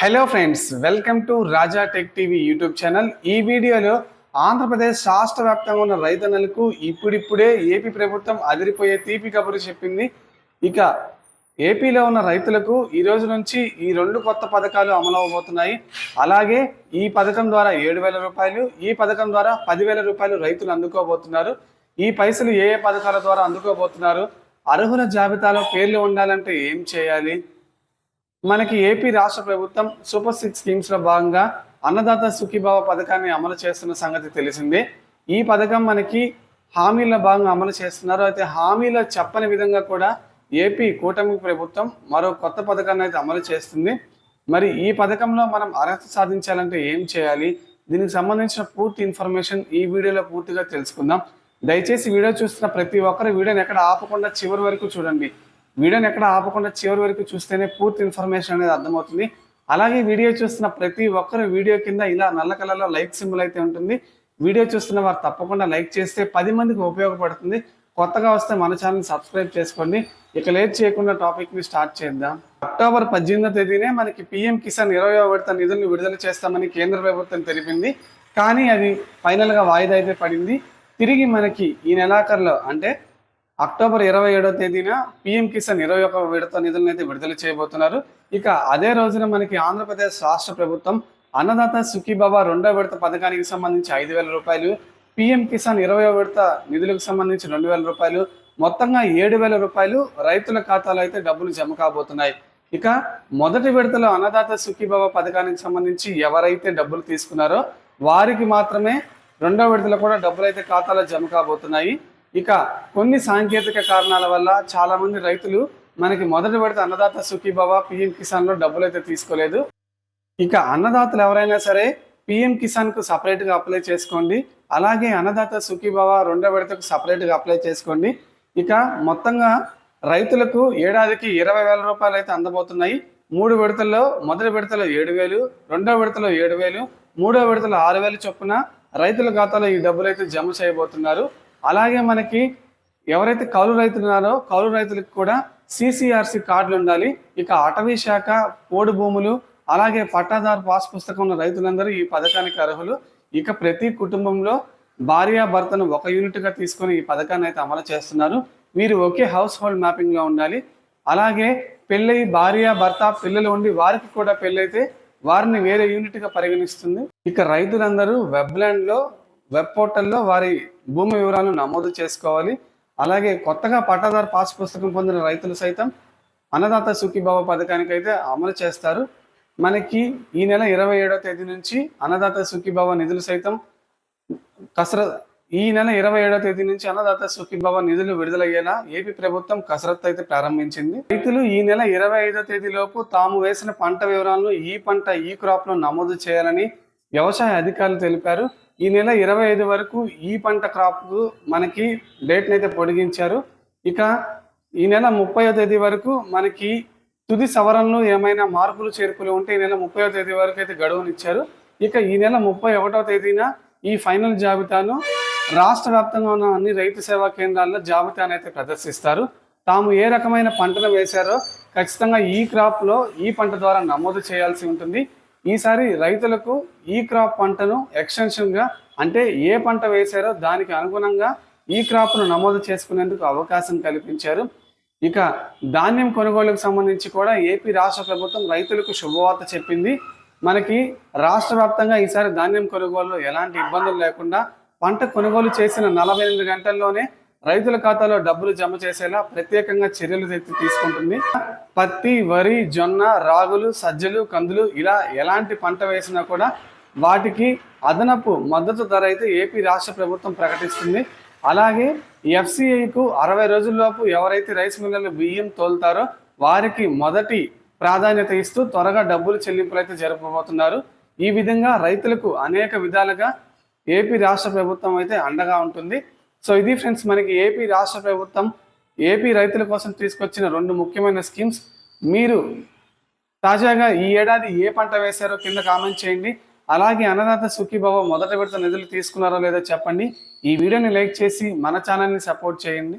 Hello friends welcome to Raja tech TV YouTube channel ఈ వీడియోలో ఆంధ్రప్రదేశ్ రాష్ట్ర వ్యాప్తంగా ఉన్న రైతన్నలకు ఇప్పుడిప్పుడే ఏపీ ప్రభుత్వం అదిరిపోయే తీపి కబురు చెప్పింది. ఇక ఏపీలో ఉన్న రైతులకు ఈ రోజు నుంచి ఈ రెండు కొత్త పథకాలు అమలవబోతున్నాయి. అలాగే ఈ పథకం ద్వారా ఏడు వేల రూపాయలు ఈ పథకం ద్వారా పదివేల రూపాయలు రైతులు అందుకోబోతున్నారు. ఈ పైసలు ఏ ఏ పథకాల ద్వారా అందుకోబోతున్నారు? అర్హుల జాబితాలో పేర్లు ఉండాలంటే ఏం చేయాలి? మనకి ఏపీ రాష్ట్ర ప్రభుత్వం సూపర్ సిక్స్ స్కీమ్స్లో భాగంగా అన్నదాత సుఖీభావ పథకాన్ని అమలు చేస్తున్న సంగతి తెలిసిందే. ఈ పథకం మనకి హామీల భాగంగా అమలు చేస్తున్నారు. అయితే హామీలో చెప్పని విధంగా కూడా ఏపీ కూటమి ప్రభుత్వం మరో కొత్త పథకాన్ని అయితే అమలు చేస్తుంది. మరి ఈ పథకంలో మనం అర్హత సాధించాలంటే ఏం చేయాలి? దీనికి సంబంధించిన పూర్తి ఇన్ఫర్మేషన్ ఈ వీడియోలో పూర్తిగా తెలుసుకుందాం. దయచేసి వీడియో చూస్తున్న ప్రతి ఒక్కరు వీడియోని ఎక్కడ ఆపకుండా చివరి వరకు చూడండి. వీడియోని ఎక్కడ ఆపకుండా చివరి వరకు చూస్తేనే పూర్తి ఇన్ఫర్మేషన్ అనేది అర్థమవుతుంది. అలాగే వీడియో చూస్తున్న ప్రతి ఒక్కరు వీడియో కింద ఇలా నల్ల కలర్లో లైక్ సింబల్ అయితే ఉంటుంది. వీడియో చూస్తున్న వారు తప్పకుండా లైక్ చేస్తే పది మందికి ఉపయోగపడుతుంది. కొత్తగా వస్తే మన ఛానల్ సబ్స్క్రైబ్ చేసుకోండి. ఇక లేట్ చేయకుండా టాపిక్ని స్టార్ట్ చేద్దాం. అక్టోబర్ పద్దెనిమిదో తేదీనే మనకి పిఎం కిసాన్ ఇరవై విడత నిధులను విడుదల చేస్తామని కేంద్ర ప్రభుత్వం తెలిపింది. కానీ అది ఫైనల్గా వాయిదా అయితే పడింది. తిరిగి మనకి ఈ నెలాఖరులో అంటే అక్టోబర్ ఇరవై ఏడవ తేదీన పిఎం కిసాన్ ఇరవై ఒక విడత నిధులను అయితే విడుదల చేయబోతున్నారు. ఇక అదే రోజున మనకి ఆంధ్రప్రదేశ్ రాష్ట్ర ప్రభుత్వం అన్నదాత సుఖీబాబా రెండో విడత పథకానికి సంబంధించి ఐదు వేల రూపాయలు పిఎం కిసాన్ ఇరవై విడత నిధులకు సంబంధించి రెండు వేల రూపాయలు మొత్తంగా ఏడు వేల రూపాయలు రైతుల ఖాతాలో అయితే డబ్బులు జమ కాబోతున్నాయి. ఇక మొదటి విడతలో అన్నదాత సుఖీబాబా పథకానికి సంబంధించి ఎవరైతే డబ్బులు తీసుకున్నారో వారికి మాత్రమే రెండో విడతలో కూడా డబ్బులు అయితే ఖాతాలో జమ కాబోతున్నాయి. ఇక కొన్ని సాంకేతిక కారణాల వల్ల చాలా మంది రైతులు మనకి మొదటి విడత అన్నదాత సుఖీబాబా పిఎం కిసాన్లో డబ్బులు అయితే తీసుకోలేదు. ఇక అన్నదాతలు ఎవరైనా సరే పిఎం కిసాన్కు సపరేట్గా అప్లై చేసుకోండి. అలాగే అన్నదాత సుఖీబాబా రెండో విడతకు సపరేట్గా అప్లై చేసుకోండి. ఇక మొత్తంగా రైతులకు ఏడాదికి ఇరవై వేల రూపాయలు అయితే అందబోతున్నాయి. మూడు విడతల్లో మొదటి విడతలో ఏడు వేలు రెండో విడతలో ఏడు వేలు మూడో విడతలో ఆరు వేలు చొప్పున రైతుల ఖాతాలో ఈ డబ్బులు అయితే జమ చేయబోతున్నారు. అలాగే మనకి ఎవరైతే కౌలు రైతులు ఉన్నారో కౌలు రైతులకు కూడా సిసిఆర్సి కార్డులు ఉండాలి. ఇక అటవీ శాఖ పోడు భూములు అలాగే పట్టాదారు పాస్ పుస్తకం ఉన్న రైతులందరూ ఈ పథకానికి అర్హులు. ఇక ప్రతి కుటుంబంలో భార్య భర్తను ఒక యూనిట్గా తీసుకొని ఈ పథకాన్ని అయితే అమలు చేస్తున్నారు. వీరు ఒకే హౌస్ హోల్డ్ మ్యాపింగ్లో ఉండాలి. అలాగే పెళ్ళయి భార్య భర్త పిల్లలు ఉండి వారికి కూడా పెళ్ళైతే వారిని వేరే యూనిట్గా పరిగణిస్తుంది. ఇక రైతులందరూ వెబ్లాండ్లో వెబ్ పోర్టల్లో వారి భూమి వివరాలను నమోదు చేసుకోవాలి. అలాగే కొత్తగా పట్టాదారు పాస్ పుస్తకం పొందిన రైతులు సైతం అన్నదాత సుఖీభావ పథకానికి అయితే అమలు చేస్తారు. మనకి ఈ నెల ఇరవై ఏడవ తేదీ నుంచి అన్నదాత సుఖీభావ నిధులు సైతం కసరత్ ఈ నెల ఇరవై ఏడవ తేదీ నుంచి అన్నదాత సుఖీభావ నిధులు విడుదలయ్యేలా ఏపీ ప్రభుత్వం కసరత్తు అయితే ప్రారంభించింది. రైతులు ఈ నెల ఇరవై ఐదో తేదీలోపు తాము వేసిన పంట వివరాలను ఈ పంట ఈ క్రాప్లో నమోదు చేయాలని వ్యవసాయ అధికారులు తెలిపారు ఈ నెల ఇరవై ఐదు వరకు ఈ పంట క్రాప్ మనకి డేట్ని అయితే పొడిగించారు. ఇక ఈ నెల ముప్పైవ తేదీ వరకు మనకి తుది సవరణలు ఏమైనా మార్పులు చేర్పులు ఉంటే ఈ నెల ముప్పైవ తేదీ వరకు అయితే గడువునిచ్చారు. ఇక ఈ నెల ముప్పై ఒకటవ తేదీన ఈ ఫైనల్ జాబితాను రాష్ట్ర వ్యాప్తంగా ఉన్న అన్ని రైతు సేవా కేంద్రాల్లో జాబితాను అయితే ప్రదర్శిస్తారు. తాము ఏ రకమైన పంటను వేశారో ఖచ్చితంగా ఈ క్రాప్లో ఈ పంట ద్వారా నమోదు చేయాల్సి ఉంటుంది. ఈసారి రైతులకు ఈ క్రాప్ పంటను ఎక్స్టెన్షన్గా అంటే ఏ పంట వేశారో దానికి అనుగుణంగా ఈ క్రాప్ను నమోదు చేసుకునేందుకు అవకాశం కల్పించారు. ఇక ధాన్యం కొనుగోలుకు సంబంధించి కూడా ఏపీ రాష్ట్ర ప్రభుత్వం రైతులకు శుభవార్త చెప్పింది. మనకి రాష్ట్ర వ్యాప్తంగా ఈసారి ధాన్యం కొనుగోలులో ఎలాంటి ఇబ్బందులు లేకుండా పంట కొనుగోలు చేసిన నలభై ఎనిమిది గంటల్లోనే రైతుల ఖాతాలో డబ్బులు జమ చేసేలా ప్రత్యేకంగా చర్యలు తీసుకుంటుంది. పత్తి వరి జొన్న రాగులు సజ్జలు కందులు ఇలా ఎలాంటి పంట వేసినా కూడా వాటికి అదనపు మద్దతు ధర అయితే ఏపీ రాష్ట్ర ప్రభుత్వం ప్రకటిస్తుంది. అలాగే ఎఫ్సిఐకు అరవై రోజుల్లోపు ఎవరైతే రైస్ మిల్లర్లు బియ్యం తోలుతారో వారికి మొదటి ప్రాధాన్యత ఇస్తూ త్వరగా డబ్బులు చెల్లింపులు అయితే జరపబోతున్నారు. ఈ విధంగా రైతులకు అనేక విధాలుగా ఏపీ రాష్ట్ర ప్రభుత్వం అయితే అండగా ఉంటుంది. సో ఇది ఫ్రెండ్స్ మనకి ఏపీ రాష్ట్ర ప్రభుత్వం ఏపీ రైతుల కోసం తీసుకొచ్చిన రెండు ముఖ్యమైన స్కీమ్స్. మీరు తాజాగా ఈ ఏడాది ఏ పంట వేశారో కింద కామెంట్ చేయండి. అలాగే అన్నదాత సుఖీభావ మొదట విడత నిధులు తీసుకున్నారో లేదో చెప్పండి. ఈ వీడియోని లైక్ చేసి మన ఛానల్ని సపోర్ట్ చేయండి.